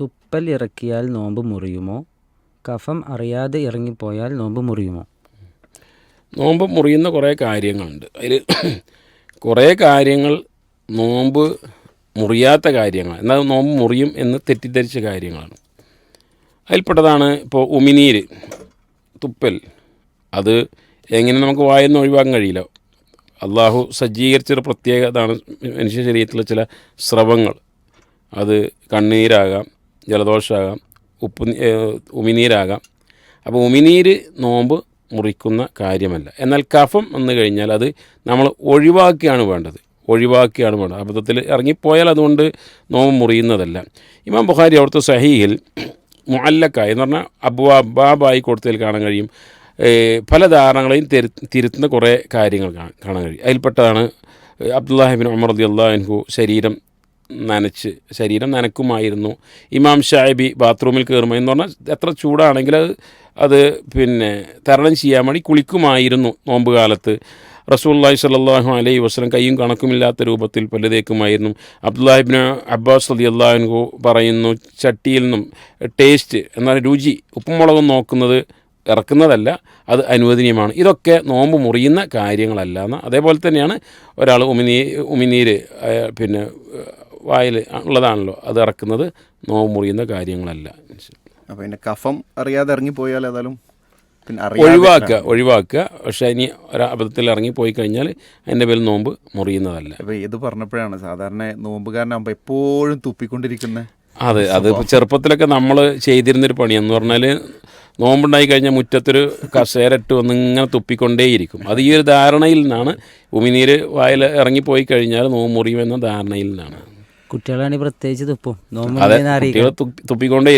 തുപ്പൽ ഇറക്കിയാൽ നോമ്പ് മുറിയുമോ? കഫം അറിയാതെ ഇറങ്ങിപ്പോയാൽ നോമ്പ് മുറിയുമോ? നോമ്പ് മുറിയുന്ന കുറേ കാര്യങ്ങളുണ്ട്. അതിൽ കുറേ കാര്യങ്ങൾ നോമ്പ് മുറിയാത്ത കാര്യങ്ങൾ. എന്നാൽ നോമ്പ് മുറിയും എന്ന് തെറ്റിദ്ധരിച്ച കാര്യങ്ങളാണ്. അതിൽപ്പെട്ടതാണ് ഇപ്പോൾ ഉമിനീര് തുപ്പൽ. അത് എങ്ങനെ നമുക്ക് വായെന്ന് ഒഴിവാക്കാൻ കഴിയില്ല. അള്ളാഹു സജ്ജീകരിച്ചൊരു പ്രത്യേകതാണ് മനുഷ്യ ശരീരത്തിലെ ചില സ്രവങ്ങൾ. അത് കണ്ണീരാകാം ജലദോഷമാകാം ഉപ്പ് ഉമിനീരാകാം. അപ്പോൾ ഉമിനീര് നോമ്പ് മുറിക്കുന്ന കാര്യമല്ല. എന്നാൽ കഫം വന്നു കഴിഞ്ഞാൽ അത് നമ്മൾ ഒഴിവാക്കിയാണ് വേണ്ടത്. ഒഴിവാക്കിയാണ് വേണ്ടത്. അബദ്ധത്തിൽ ഇറങ്ങിപ്പോയാൽ അതുകൊണ്ട് നോമ്പ് മുറിയുന്നതല്ല. ഇമാം ബുഖാരി അവിടുത്തെ സഹീഹിൽ മുഅല്ലക്കായി എന്ന് പറഞ്ഞാൽ അബ്വാ ബാബായി കൊടുത്തതിൽ കാണാൻ കഴിയും. പല ധാരണകളെയും തിരു തിരുത്തുന്ന കുറേ കാര്യങ്ങൾ കാണാൻ കഴിയും. അതിൽപ്പെട്ടതാണ് അബ്ദുല്ലാഹിബിൻ ഉമർ അള്ളാഹു ശരീരം നനച്ച് ശരീരം നനക്കുമായിരുന്നു. ഇമാം ഷാഹിബി ബാത്റൂമിൽ കയറുമ്പോൾ എന്ന് പറഞ്ഞാൽ എത്ര ചൂടാണെങ്കിൽ അത് അത് പിന്നെ തരണം ചെയ്യാൻ വേണ്ടി കുളിക്കുമായിരുന്നു നോമ്പ് കാലത്ത്. റസൂല്ലാഹി സ്വല്ലല്ലാഹു അലൈഹി വസ്ലം കയ്യും കണക്കുമില്ലാത്ത രൂപത്തിൽ പല്ലുതേക്കുമായിരുന്നു അബ്ദുല്ലാഹിബിന് അബ്ബാസ് അലി അള്ളാഹു പറയുന്നു ചട്ടിയിൽ നിന്നും ടേസ്റ്റ് എന്നാൽ രുചി ഉപ്പുമുളകും നോക്കുന്നത് ഇറക്കുന്നതല്ല അത് അനുവദനീയമാണ്. ഇതൊക്കെ നോമ്പ് മുറിയുന്ന കാര്യങ്ങളല്ല എന്ന്. അതേപോലെ തന്നെയാണ് ഒരാൾ ഉമിനീ ഉമിനീര് പിന്നെ വായിൽ ഉള്ളതാണല്ലോ. അത് ഇറക്കുന്നത് നോവ് മുറിയുന്ന കാര്യങ്ങളല്ല. അപ്പോൾ അതിന്റെ കഫം അറിയാതെ ഇറങ്ങിപ്പോയാൽ ഏതായാലും പിന്നെ ഒഴിവാക്കുക ഒഴിവാക്കുക. പക്ഷേ ഇനി ഒരു അബദ്ധത്തിൽ ഇറങ്ങി പോയി കഴിഞ്ഞാൽ അതിന്റെ പേരിൽ നോമ്പ് മുറിയുന്നതല്ല. അപ്പോൾ ഇത് പറഞ്ഞപ്പോഴാണ് സാധാരണ നോമ്പുകാരനാകുമ്പോൾ എപ്പോഴും തുപ്പിക്കൊണ്ടിരിക്കുന്നത് അതെ അത് ചെറുപ്പത്തിലൊക്കെ നമ്മൾ ചെയ്തിരുന്നൊരു പണിയെന്ന് പറഞ്ഞാൽ നോമ്പുണ്ടായി കഴിഞ്ഞാൽ മുറ്റത്തൊരു കസേരട്ട് വന്ന് ഇങ്ങനെ തുപ്പിക്കൊണ്ടേയിരിക്കും. അത് ഈ ഒരു ധാരണയിൽ നിന്നാണ്. ഉമിനീര് വായിൽ ഇറങ്ങിപ്പോയി കഴിഞ്ഞാൽ നോമ്പ് മുറിയുമെന്ന ധാരണയിൽ നിന്നാണ്. കുട്ടികളാണെങ്കിൽ പ്രത്യേകിച്ച് തുപ്പും. നോമ്പ് തുപ്പിക്കൊണ്ടേ